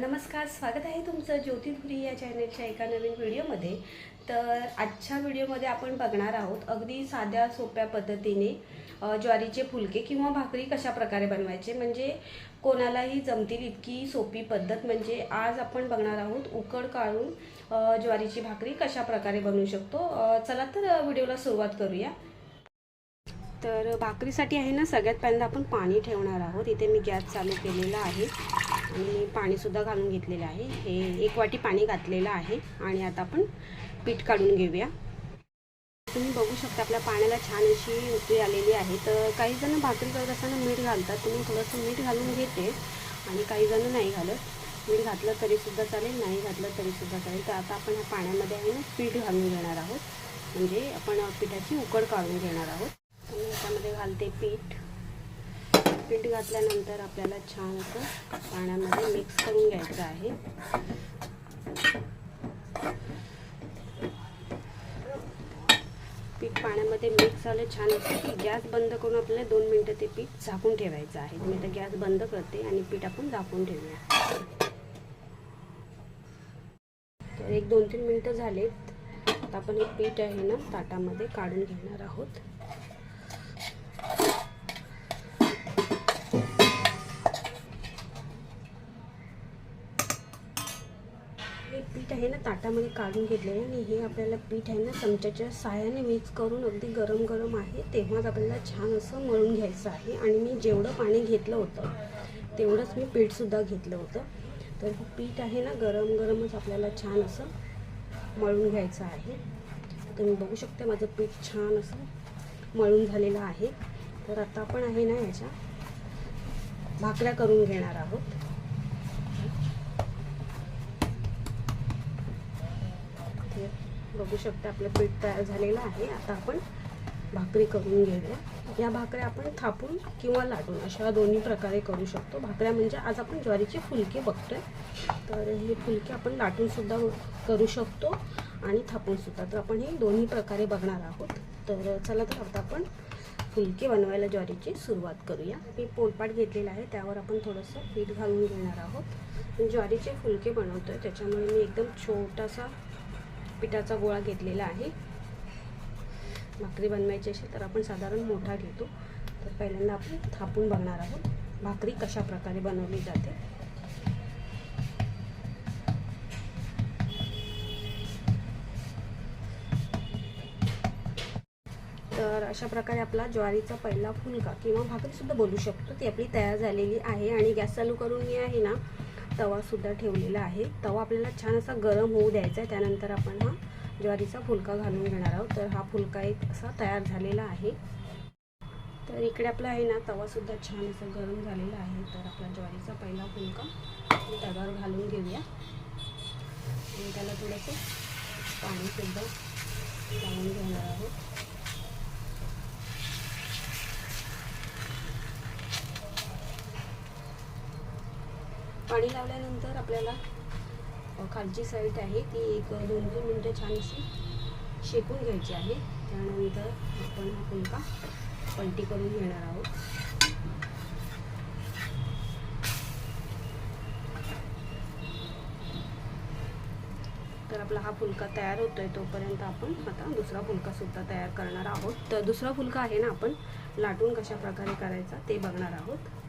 नमस्कार स्वागत आहे तुमचं ज्योतिधुरी या चॅनलच्या एका नवीन व्हिडिओमध्ये. तर आजच्या व्हिडिओमध्ये आपण बघणार आहोत अगदी साध्या सोप्या पद्धतीने ज्वारीचे फुलके किंवा भाकरी कशा प्रकारे बनवायचे. म्हणजे कोणालाही जमतील इतकी सोपी पद्धत. म्हणजे आज आपण बघणार आहोत उकड काढून ज्वारीची भाकरी कशा प्रकारे बनवू शकतो. चला तर व्हिडिओला सुरुवात करूया. तर भाकरीसाठी आहे ना सगळ्यात पहिल्यांदा आपण पाणी ठेवणार आहोत. इथे मी गॅस चालू केलेला आहे. आणि पाणीसुद्धा घालून घेतलेलं आहे. हे एक वाटी पाणी घातलेलं आहे आणि आता आपण पीठ काढून घेऊया. तुम्ही बघू शकता आपल्या पाण्याला छान अशी उकळी आलेली आहे. तर काही जण भाकरी करत असताना मीठ घालतात. तुम्ही थोडंसं मीठ घालून घेते आणि काही जण नाही घालत. मीठ घातलं तरीसुद्धा चालेल नाही घातलं तरीसुद्धा चालेल. तर आता आपण ह्या पाण्यामध्ये आहे ना पीठ घालून घेणार आहोत. म्हणजे आपण पिठाची उकड काढून घेणार आहोत. तुम्ही याच्यामध्ये घालते पीठ. पीठ घातल्यानंतर आपल्याला छान असं पाण्यामध्ये मिक्स करून घ्यायचं आहे. पीठ पाण्यामध्ये मिक्स झालं छान असतं की गॅस बंद करून आपल्याला दोन मिनटं ते पीठ झाकून ठेवायचं आहे. मी आता गॅस बंद करते आणि पीठ आपण झाकून ठेवूया. तर एक दोन तीन मिनटं झालेत. आपण हे पीठ आहे ना ताटामध्ये काढून घेणार आहोत. हे पीठ आहे ना ताटामध्ये काढून घेतलेलं आहे आणि हे आपल्याला पीठ आहे ना चमच्याच्या साह्याने मिक्स करून अगदी गरम गरम आहे. तेव्हाच आपल्याला छान असं मळून घ्यायचं आहे. आणि मी जेवढं पाणी घेतलं होतं तेवढंच मी पीठसुद्धा घेतलं होतं. तर हे पीठ आहे ना गरम गरमच आपल्याला छान असं मळून घ्यायचं आहे. तुम्ही बघू शकता माझं पीठ छान असं मळून झालेलं आहे. तर आता आपण आहे ना याच्या भाकऱ्या करून घेणार आहोत. बघू शकता आपलं पीठ तयार झालेलं आहे. आता आपण भाकरी करून घेऊया. या भाकऱ्या आपण थापून किंवा लाटून अशा दोन्ही प्रकारे करू शकतो. भाकऱ्या म्हणजे आज आपण ज्वारीचे फुलके बघतोय. तर हे फुलके आपण लाटून सुद्धा करू शकतो आणि थापून सुद्धा. तर आपण हे दोन्ही प्रकारे बघणार आहोत. तर चला तर आता आपण फुलके बनवायला ज्वारीची सुरुवात करूया. मी पोलपाट घेतलेला आहे त्यावर आपण थोडंसं पीठ घालून घेणार आहोत. ज्वारीचे फुलके बनवतोय त्याच्यामुळे मी एकदम छोटासा पिठाचा गोळा घेतलेला आहे. भाकरी बनवायची असेल तर आपण साधारण मोठा घेतो. तर पहिल्यांदा आपण थापून बघणार आहोत भाकरी कशा प्रकारे बनवली जाते. तर अशा प्रकारे आपला ज्वारीचा पहिला फुलका किंवा भाकरीसुद्धा बोलू शकतो. ती आपली तयार झालेली आहे आणि गॅस चालू करून मी आहे ना. तवासुद्धा ठेवलेला आहे. तवा आपल्याला छान असा गरम होऊ द्यायचा आहे. त्यानंतर आपण हा ज्वारीचा फुलका घालून घेणार आहोत. तर हा फुलका एक असा तयार झालेला आहे. तर इकडे आपला आहे ना तवासुद्धा छान असा गरम झालेला आहे. तर आपला ज्वारीचा पहिला फुलका तव्यावर घालून घेऊया. आणि त्याला थोडंसं पाणीसुद्धा लावून घेणार आहोत. पाणी लावल्यानंतर आपल्याला खालची साईड आहे ती एक दोन तीन मिनटं छान अशी शेकून घ्यायची आहे. त्यानंतर आपण हा फुलका पलटी करून घेणार आहोत. तर आपला हा फुलका तयार होतोय तोपर्यंत आपण आता दुसरा फुलका सुद्धा तयार करणार आहोत. तर दुसरा फुलका आहे ना आपण लाटून कशा प्रकारे करायचा ते बघणार आहोत.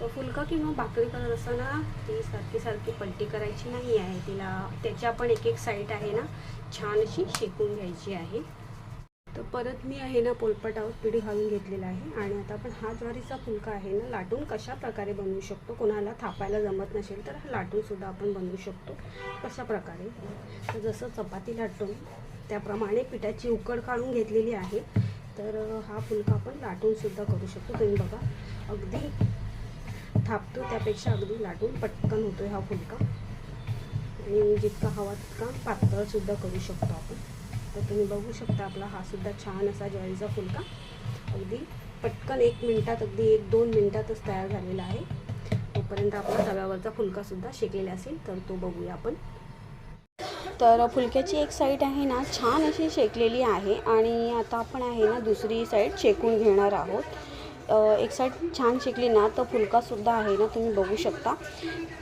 तर फुलका किंवा भाकरी करत असताना ती सारखी सारखी पलटी करायची नाही आहे. तिला त्याची आपण एक एक साईड आहे ना छान अशी शेकून घ्यायची आहे. तर परत मी आहे ना पोलपटावर पिढी घालून घेतलेला आहे. आणि आता आपण हा ज्वारीचा फुलका आहे ना लाटून कशा प्रकारे बनवू शकतो? कोणाला थापायला जमत नसेल तर हा लाटूनसुद्धा आपण बनवू शकतो कशा प्रकारे? तर जसं चपाती लाटून त्याप्रमाणे पिठाची उकड काढून घेतलेली आहे. तर हा फुलका आपण लाटूनसुद्धा करू शकतो. तुम्ही बघा अगदी थापतो त्यापेक्षा अगदी लाटून पटकन होतो हा फुलका. आणि जितका हवा तितका पातळसुद्धा करू शकतो आपण. तर तुम्ही बघू शकता आपला हा सुद्धा छान असा ज्वारीचा फुलका. अगदी पटकन एक मिनटात अगदी एक दोन मिनटातच तयार झालेला आहे. तोपर्यंत आपला तव्यावरचा फुलकासुद्धा शेकलेला असेल तर तो बघूया आपण. तर फुलक्याची एक साईड आहे ना छान अशी शेकलेली आहे. आणि आता आपण आहे ना दुसरी साईड शेकून घेणार आहोत. एक साईड छान शिकली ना तर फुलकासुद्धा आहे ना तुम्ही बघू शकता.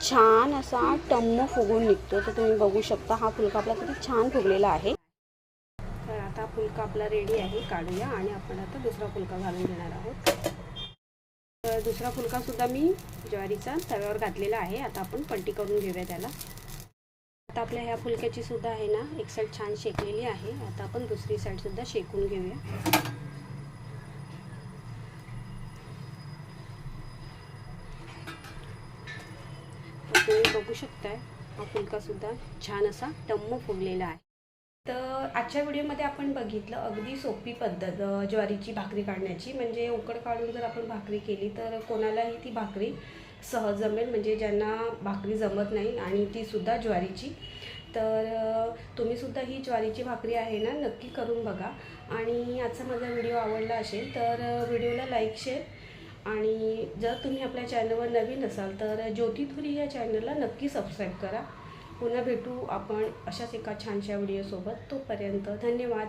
छान असा टम्म फुगून निघतो तर तुम्ही बघू शकता हा फुलका आपला किती छान फुगलेला आहे. तर आता फुलका आपला रेडी आहे काढूया आणि आपण आता दुसरा फुलका घालून देणार आहोत. तर दुसरा फुलकासुद्धा मी ज्वारीचा तव्यावर घातलेला आहे आता आपण पलटी करून घेऊया त्याला. आता आपल्या ह्या फुलक्याची सुद्धा आहे ना एक साईड छान शेकलेली आहे आता आपण दुसरी साईडसुद्धा शेकून घेऊया तर तुम्ही बघू शकताय. हा फुलका सुद्धा छान असा टम्म फुगलेला आहे. तर आजच्या व्हिडिओमध्ये आपण बघितलं अगदी सोपी पद्धत ज्वारीची भाकरी काढण्याची. म्हणजे उकड काढून जर आपण भाकरी केली तर कोणालाही ती भाकरी सहज जमेल. म्हणजे ज्यांना भाकरी जमत नाही आणि ती सुद्धा ज्वारीची. तर तुम्ही तुम्हीसुद्धा ही ज्वारीची भाकरी आहे ना नक्की करून बघा. आणि आजचा माझा व्हिडिओ आवडला असेल तर व्हिडिओला लाईक शेअर आणि जर तुम्ही आपल्या चॅनलवर नवीन असाल तर ज्योतिथुरी या चॅनलला नक्की सबस्क्राईब करा. पुन्हा भेटू आपण अशाच एका छानशा व्हिडिओसोबत तोपर्यंत धन्यवाद.